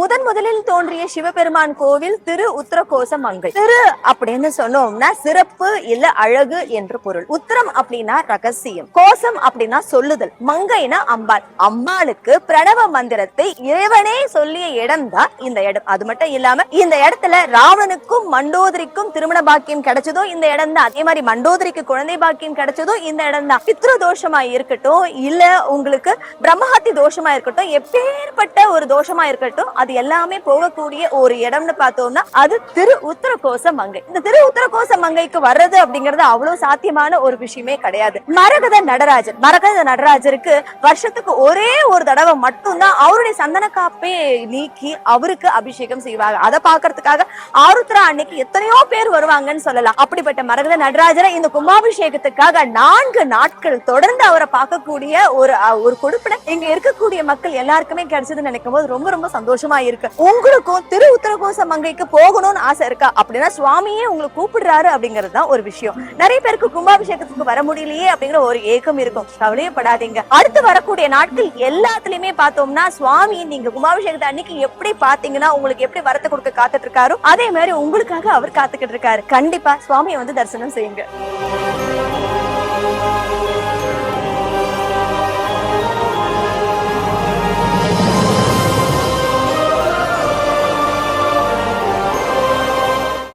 முதன் முதலில் தோன்றிய சிவபெருமான் கோவில் திரு உத்தரகோச மங்கை திரு அப்படின்னு சொன்னோம்னா சிறப்பு இல்ல அழகு என்று பொருள். உத்தரம் அப்படின்னா ரகசியம். கோசம் அப்படின்னா சொல்லுதல். மங்கைனா அம்பாள். அம்பாளுக்கு பிரணவ மந்திரத்தை இறைவனே சொல்லிய இடம் தான் இந்த இடம். அது மட்டும் இல்லாம இந்த இடத்துல ராவனுக்கும் மண்டோதரிக்கும் திருமண பாக்கியம் கிடைச்சதோ இந்த இடம் தான். அதே மாதிரி மண்டோதரிக்கு குழந்தை பாக்கியம் கிடைச்சதோ இந்த இடம் தான். பித்ரு தோஷமா இருக்கட்டும் இல்ல உங்களுக்கு பிரம்மஹத்தி தோஷமா இருக்கட்டும் எப்பேற்பட்ட ஒரு தோஷமா இருக்கட்டும் அது எல்லாமே போகக்கூடிய ஒரு இடம்னு பார்த்தோம்னா அது திரு உத்தரகோச மங்கை. இந்த திரு உத்தரகோச மங்கைக்கு வர்றது அப்படிங்கறது அவ்வளவு சாத்தியமான ஒரு விஷயமே கிடையாது. மரகத நடராஜர் மரகத நடராஜருக்கு வருஷத்துக்கு ஒரே ஒரு தடவை மட்டும்தான் அவருடைய சந்தன காப்பே நீக்கி அவருக்கு அபிஷேகம் செய்வாங்க. அதை பாக்குறதுக்காக ஆருத்ரா அன்னைக்கு எத்தனையோ பேர் வருவாங்கன்னு சொல்லலாம். அப்படிப்பட்ட மரகத நடராஜரை இந்த கும்பாபிஷேகத்துக்காக நான்கு நாட்கள் தொடர்ந்து அவரை பார்க்கக்கூடிய ஒரு ஒரு கொடுப்பினை இங்க இருக்கக்கூடிய மக்கள் எல்லாருக்குமே கிடைச்சதுன்னு நினைக்கும் போது ரொம்ப ரொம்ப சந்தோஷமா இருக்கு உங்களுக்கும் திரு உத்தரகோச மங்கைக்கு போகணும்னு ஆசை இருக்கா? அப்படின்னா சுவாமியே உங்களை கூப்பிடுறாரு அப்படிங்கிறது தான் ஒரு விஷயம். நிறைய பேருக்கு கும்பாபிஷேகத்துக்கு வர முடியலையே அப்படிங்கிற ஒரு ஏக்கம் இருக்கும். கவலையப்படாதீங்க. அடுத்து வரக்கூடிய நாட்கள் எல்லாத்துலயுமே பார்த்தோம்னா சுவாமி நீங்க கும்பாபிஷேகத்தை அன்னைக்கு எப்படி பாத்தீங்கன்னா உங்களுக்கு எப்படி வரத்தை கொடுக்க காத்துட்டு இருக்காரோ அதே மாதிரி உங்களுக்காக அவர் காத்துக்கிட்டு இருக்காரு. கண்டிப்பா சுவாமியை வந்து தரிசனம் செய்யுங்க.